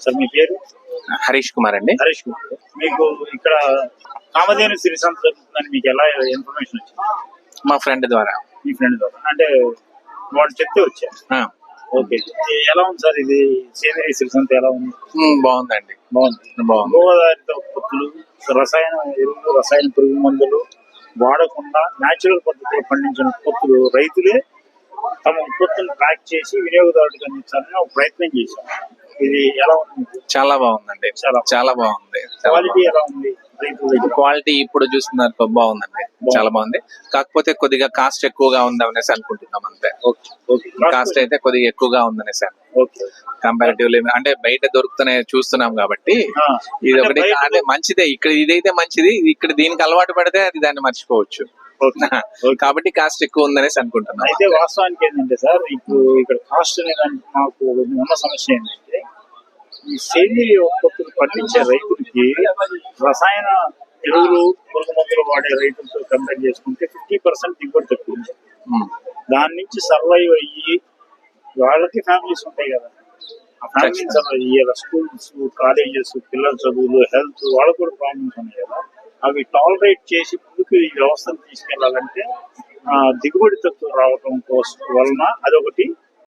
Sir మీ పేరు? హరీష్ కుమార్ అండి. హరీష్ కుమార్. మీకు ఇక్కడ కామధేను సిరి సంత జరుగుతుందని మీకు ఎలా ఇన్ఫర్మేషన్ వచ్చింది? మా ఫ్రెండ్ ద్వారా. మీ ఫ్రెండ్ ద్వారా. అంటే వాళ్ళు చెప్తే వచ్చారు. ఓకే. ఎలా ఉంది సార్ ఇది? సేంద్రియ సిరి సంత ఎలా ఉంది? బాగుందండి. బాగుంది. బాగుంది. గోదావరితో ఉత్పత్తులు రసాయన ఎరువులు రసాయన పురుగు మందులు వాడకుండా న్యాచురల్ పద్ధతిలో పండించిన ఉత్పత్తులు రైతులే తమ ఉత్పత్తులను ప్యాక్ చేసి వినియోగదారుడికి అందించాలని ఒక ప్రయత్నం చేశాం ఇది ఎలా ఉంది? మీకు? చాలా బాగుందండి. చాలా చాలా బాగుంది. క్వాలిటీ ఎలా ఉంది? రైతుల దగ్గర? క్వాలిటీ ఇప్పుడు చూస్తున్నారు బాగుందండి. చాలా బాగుంది. కాకపోతే కొద్దిగా కాస్ట్ ఎక్కువగా ఉంది అనేసి అనుకుంటున్నాం అంతే. కాస్ట్ అయితే కొద్దిగా ఎక్కువగా ఉందనేసి కంపారిటివ్లీ అంటే బయట దొరుకుతున్నాయి చూస్తున్నాం కాబట్టి ఇది ఒకటి అంటే మంచిదే. ఇక్కడ ఇదైతే మంచిది. ఇక్కడ దీనికి అలవాటు పడితే అది దాన్ని మర్చిపోవచ్చు. కాబట్టి కాస్ట్ ఎక్కువ ఉందనేసి అనుకుంటున్నాం అయితే వాస్తవానికి ఏంటంటే సార్ ఇప్పుడు ఇక్కడ కాస్ట్ అనే దానికి మాకు ఉన్న సమస్య ఏంటంటే ఈ సేంద్రియ ఉత్పత్తులు పండించే రైతులకి రసాయన ఎరువులు పురుగు మందులు వాడే రైతులతో కంపేర్ చేసుకుంటే ఫిఫ్టీ పర్సెంట్ దిగుబడి తక్కువ ఉంది. ఉమ్. దాని నుంచి సర్వైవ్ అయ్యి వాళ్ళకి ఫ్యామిలీస్ ఉంటాయి కదా. ఆ ఫ్యామిలీ సర్వైవ్ అయ్యేలా స్కూల్స్ కాలేజెస్ పిల్లల చదువులు హెల్త్ వాళ్ళకు కూడా ప్రాబ్లమ్స్ ఉన్నాయి కదా. అవి టాలరేట్ చేసి ముందుకు ఈ వ్యవస్థను తీసుకెళ్ళాలంటే ఆ, దిగుబడి తక్కువ రావడం కోసం వలన అదొకటి.